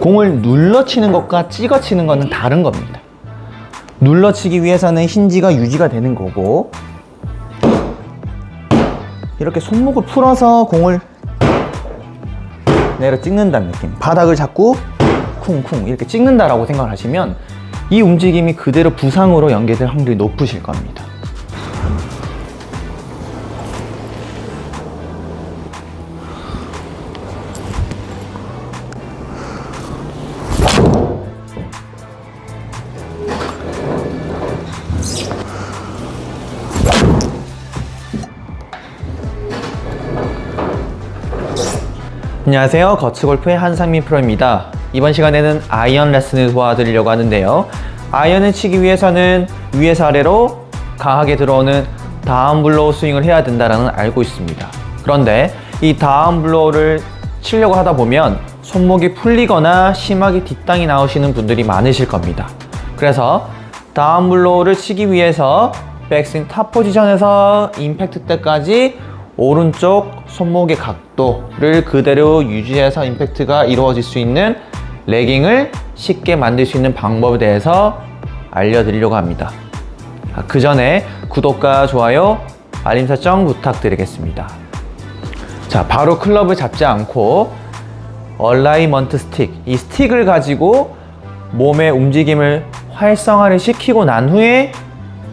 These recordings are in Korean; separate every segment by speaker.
Speaker 1: 공을 눌러치는 것과 찍어치는 것은 다른 겁니다. 눌러치기 위해서는 힌지가 유지가 되는 거고 이렇게 손목을 풀어서 공을 내려 찍는다는 느낌. 바닥을 잡고 쿵쿵 이렇게 찍는다라고 생각을 하시면 이 움직임이 그대로 부상으로 연계될 확률이 높으실 겁니다. 안녕하세요. 거츠골프의 한상민 프로입니다. 이번 시간에는 아이언 레슨을 도와드리려고 하는데요. 아이언을 치기 위해서는 위에서 아래로 강하게 들어오는 다운 블로우 스윙을 해야 된다는 알고 있습니다. 그런데 이 다운 블로우를 치려고 하다 보면 손목이 풀리거나 심하게 뒷땅이 나오시는 분들이 많으실 겁니다. 그래서 다운 블로우를 치기 위해서 백스윙 탑 포지션에서 임팩트 때까지 오른쪽 손목의 각도를 그대로 유지해서 임팩트가 이루어질 수 있는 레깅을 쉽게 만들 수 있는 방법에 대해서 알려드리려고 합니다. 그 전에 구독과 좋아요, 알림 설정 부탁드리겠습니다. 자, 바로 클럽을 잡지 않고 얼라이먼트 스틱, 이 스틱을 가지고 몸의 움직임을 활성화를 시키고 난 후에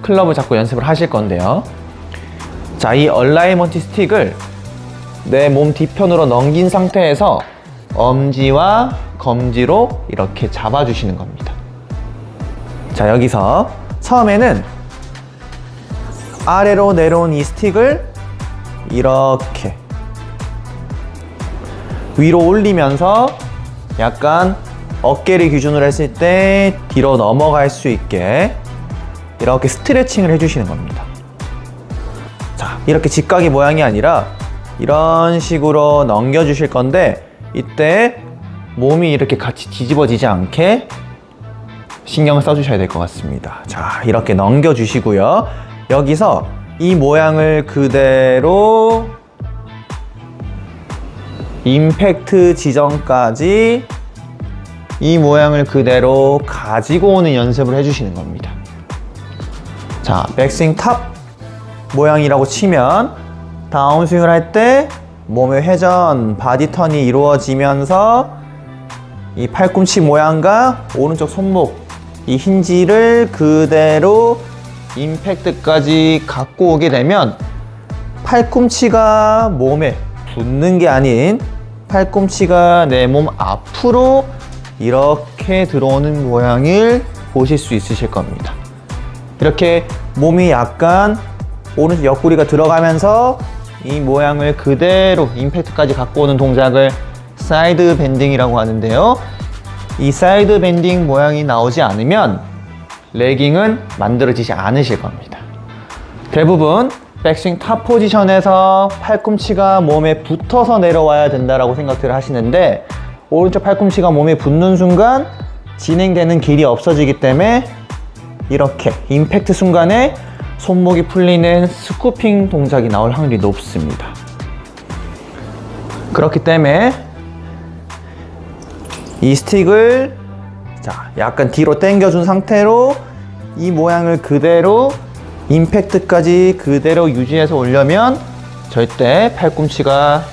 Speaker 1: 클럽을 잡고 연습을 하실 건데요. 자, 이 얼라이먼트 스틱을 내 몸 뒤편으로 넘긴 상태에서 엄지와 검지로 이렇게 잡아주시는 겁니다. 자, 여기서 처음에는 아래로 내려온 이 스틱을 이렇게 위로 올리면서 약간 어깨를 기준으로 했을 때 뒤로 넘어갈 수 있게 이렇게 스트레칭을 해주시는 겁니다. 자, 이렇게 직각의 모양이 아니라 이런 식으로 넘겨 주실 건데 이때 몸이 이렇게 같이 뒤집어지지 않게 신경을 써주셔야 될 것 같습니다. 자, 이렇게 넘겨주시고요. 여기서 이 모양을 그대로 임팩트 지점까지 이 모양을 그대로 가지고 오는 연습을 해주시는 겁니다. 자, 백스윙 탑 모양이라고 치면 다운스윙을 할 때 몸의 회전, 바디 턴이 이루어지면서 이 팔꿈치 모양과 오른쪽 손목 이 힌지를 그대로 임팩트까지 갖고 오게 되면 팔꿈치가 몸에 붙는 게 아닌 팔꿈치가 내 몸 앞으로 이렇게 들어오는 모양을 보실 수 있으실 겁니다. 이렇게 몸이 약간 오른쪽 옆구리가 들어가면서 이 모양을 그대로 임팩트까지 갖고 오는 동작을 사이드 밴딩이라고 하는데요. 이 사이드 밴딩 모양이 나오지 않으면 레깅은 만들어지지 않으실 겁니다. 대부분 백스윙 탑 포지션에서 팔꿈치가 몸에 붙어서 내려와야 된다라고 생각들을 하시는데 오른쪽 팔꿈치가 몸에 붙는 순간 진행되는 길이 없어지기 때문에 이렇게 임팩트 순간에 손목이 풀리는 스쿠핑 동작이 나올 확률이 높습니다. 그렇기 때문에 이 스틱을 자 약간 뒤로 당겨준 상태로 이 모양을 그대로 임팩트까지 그대로 유지해서 올려면 절대 팔꿈치가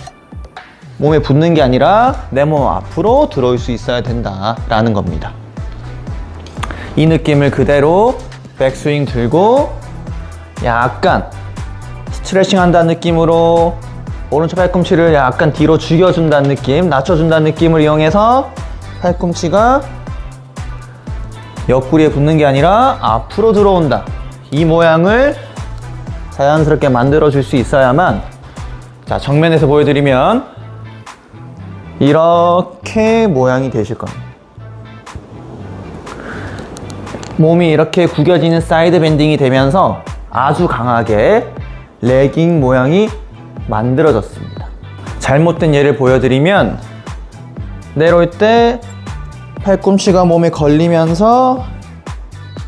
Speaker 1: 몸에 붙는 게 아니라 내 몸 앞으로 들어올 수 있어야 된다라는 겁니다. 이 느낌을 그대로 백스윙 들고 약간 스트레칭 한다는 느낌으로 오른쪽 팔꿈치를 약간 뒤로 죽여준다는 느낌, 낮춰준다는 느낌을 이용해서 팔꿈치가 옆구리에 붙는 게 아니라 앞으로 들어온다. 이 모양을 자연스럽게 만들어 줄 수 있어야만 자, 정면에서 보여드리면 이렇게 모양이 되실 겁니다. 몸이 이렇게 구겨지는 사이드 밴딩이 되면서 아주 강하게 레깅 모양이 만들어졌습니다. 잘못된 예를 보여드리면 내려올 때 팔꿈치가 몸에 걸리면서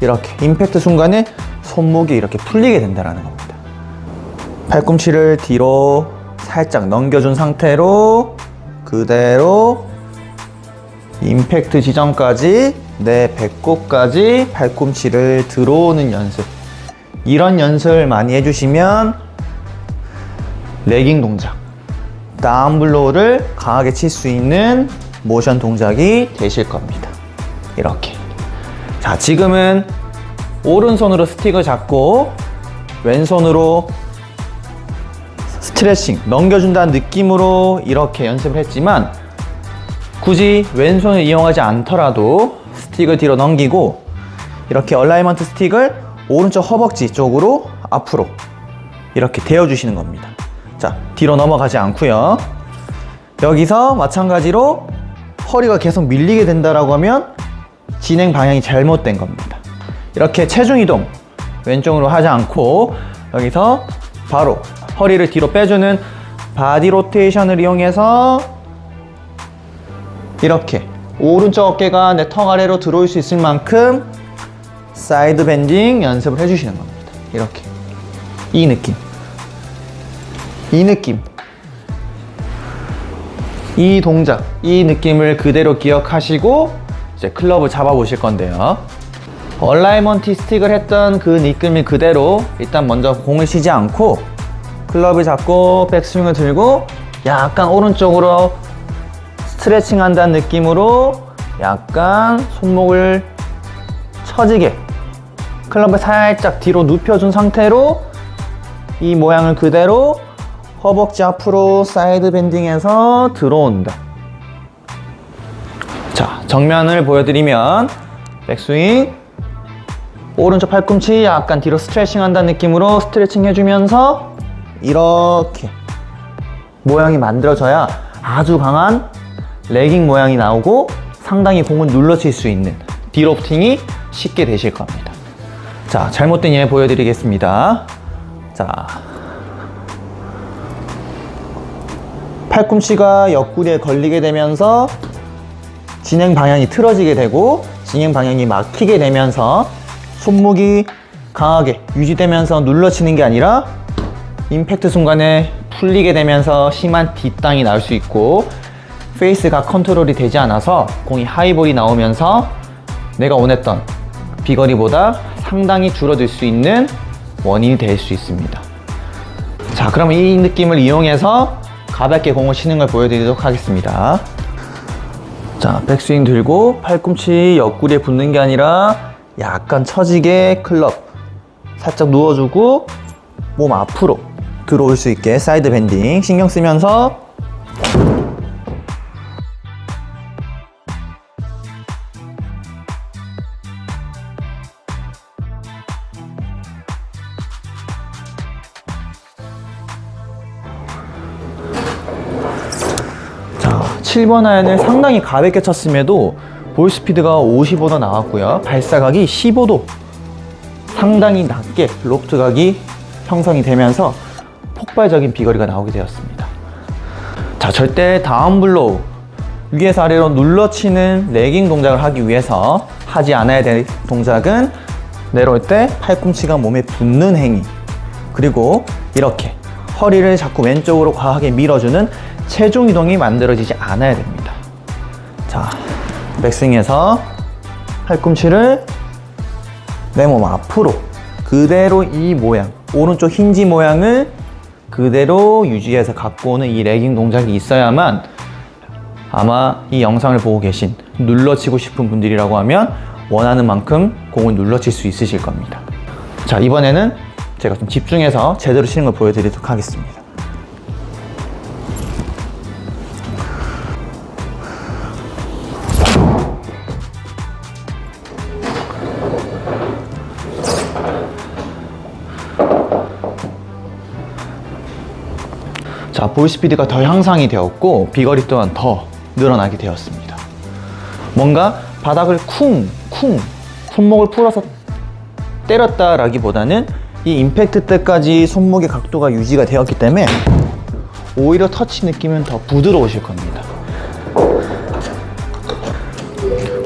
Speaker 1: 이렇게 임팩트 순간에 손목이 이렇게 풀리게 된다는 겁니다. 팔꿈치를 뒤로 살짝 넘겨준 상태로 그대로 임팩트 지점까지 내 배꼽까지 팔꿈치를 들어오는 연습. 이런 연습을 많이 해주시면 레깅 동작, 다운블로우를 강하게 칠 수 있는 모션 동작이 되실 겁니다. 이렇게. 자, 지금은 오른손으로 스틱을 잡고 왼손으로 스트레칭, 넘겨준다는 느낌으로 이렇게 연습을 했지만 굳이 왼손을 이용하지 않더라도 스틱을 뒤로 넘기고 이렇게 얼라이먼트 스틱을 오른쪽 허벅지 쪽으로 앞으로 이렇게 대어주시는 겁니다. 자, 뒤로 넘어가지 않고요. 여기서 마찬가지로 허리가 계속 밀리게 된다라고 하면 진행 방향이 잘못된 겁니다. 이렇게 체중 이동 왼쪽으로 하지 않고 여기서 바로 허리를 뒤로 빼주는 바디 로테이션을 이용해서 이렇게 오른쪽 어깨가 내 턱 아래로 들어올 수 있을 만큼 사이드 밴딩 연습을 해주시는 겁니다. 이렇게 이 느낌, 이 느낌, 이 동작, 이 느낌을 그대로 기억하시고 이제 클럽을 잡아보실 건데요. 얼라이먼티 스틱을 했던 그 느낌을 그대로 일단 먼저 공을 쉬지 않고 클럽을 잡고 백스윙을 들고 약간 오른쪽으로 스트레칭 한다는 느낌으로 약간 손목을 처지게 클럽을 살짝 뒤로 눕혀준 상태로 이 모양을 그대로 허벅지 앞으로 사이드 밴딩해서 들어온다. 자, 정면을 보여드리면 백스윙 오른쪽 팔꿈치 약간 뒤로 스트레칭 한다는 느낌으로 스트레칭 해주면서 이렇게 모양이 만들어져야 아주 강한 레깅 모양이 나오고 상당히 공을 눌러칠 수 있는 디로프팅이 쉽게 되실 겁니다. 자, 잘못된 예 보여드리겠습니다. 자, 팔꿈치가 옆구리에 걸리게 되면서 진행 방향이 틀어지게 되고 진행 방향이 막히게 되면서 손목이 강하게 유지되면서 눌러치는 게 아니라 임팩트 순간에 풀리게 되면서 심한 뒷땅이 나올 수 있고 페이스가 컨트롤이 되지 않아서 공이 하이볼이 나오면서 내가 원했던 비거리보다 상당히 줄어들 수 있는 원인이 될 수 있습니다. 자, 그럼 이 느낌을 이용해서 가볍게 공을 치는 걸 보여드리도록 하겠습니다. 자, 백스윙 들고 팔꿈치 옆구리에 붙는 게 아니라 약간 처지게 클럽 살짝 누워주고 몸 앞으로 들어올 수 있게 사이드 밴딩 신경 쓰면서 7번 아이언을 상당히 가볍게 쳤음에도 볼 스피드가 55도 나왔고요. 발사각이 15도 상당히 낮게 로프트 각이 형성이 되면서 폭발적인 비거리가 나오게 되었습니다. 자, 절대 다운 블로우 위에서 아래로 눌러치는 레깅 동작을 하기 위해서 하지 않아야 될 동작은 내려올 때 팔꿈치가 몸에 붙는 행위 그리고 이렇게 허리를 자꾸 왼쪽으로 과하게 밀어주는 체중 이동이 만들어지지 않아야 됩니다. 자, 백스윙에서 팔꿈치를 내 몸 앞으로 그대로 이 모양, 오른쪽 힌지 모양을 그대로 유지해서 갖고 오는 이 레깅 동작이 있어야만 아마 이 영상을 보고 계신 눌러치고 싶은 분들이라고 하면 원하는 만큼 공을 눌러칠 수 있으실 겁니다. 자, 이번에는 제가 좀 집중해서 제대로 치는 걸 보여드리도록 하겠습니다. 자, 볼 스피드가 더 향상이 되었고 비거리 또한 더 늘어나게 되었습니다. 뭔가 바닥을 쿵, 쿵 손목을 풀어서 때렸다라기보다는 이 임팩트 때까지 손목의 각도가 유지가 되었기 때문에 오히려 터치 느낌은 더 부드러우실 겁니다.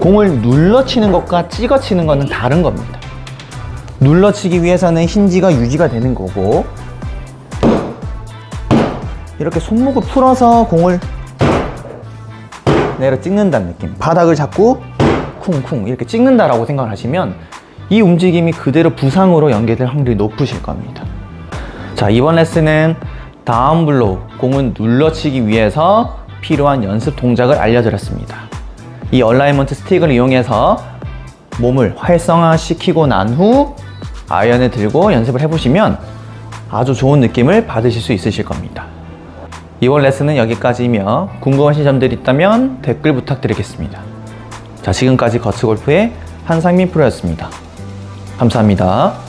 Speaker 1: 공을 눌러치는 것과 찍어치는 것은 다른 겁니다. 눌러치기 위해서는 힌지가 유지가 되는 거고 이렇게 손목을 풀어서 공을 내려 찍는다는 느낌. 바닥을 잡고 쿵쿵 이렇게 찍는다라고 생각을 하시면 이 움직임이 그대로 부상으로 연계될 확률이 높으실 겁니다. 자, 이번 레슨은 다운 블로우, 공은 눌러치기 위해서 필요한 연습 동작을 알려드렸습니다. 이 얼라이먼트 스틱을 이용해서 몸을 활성화시키고 난 후 아이언을 들고 연습을 해보시면 아주 좋은 느낌을 받으실 수 있으실 겁니다. 이번 레슨은 여기까지이며 궁금하신 점들이 있다면 댓글 부탁드리겠습니다. 자, 지금까지 거츠골프의 한상민 프로였습니다. 감사합니다.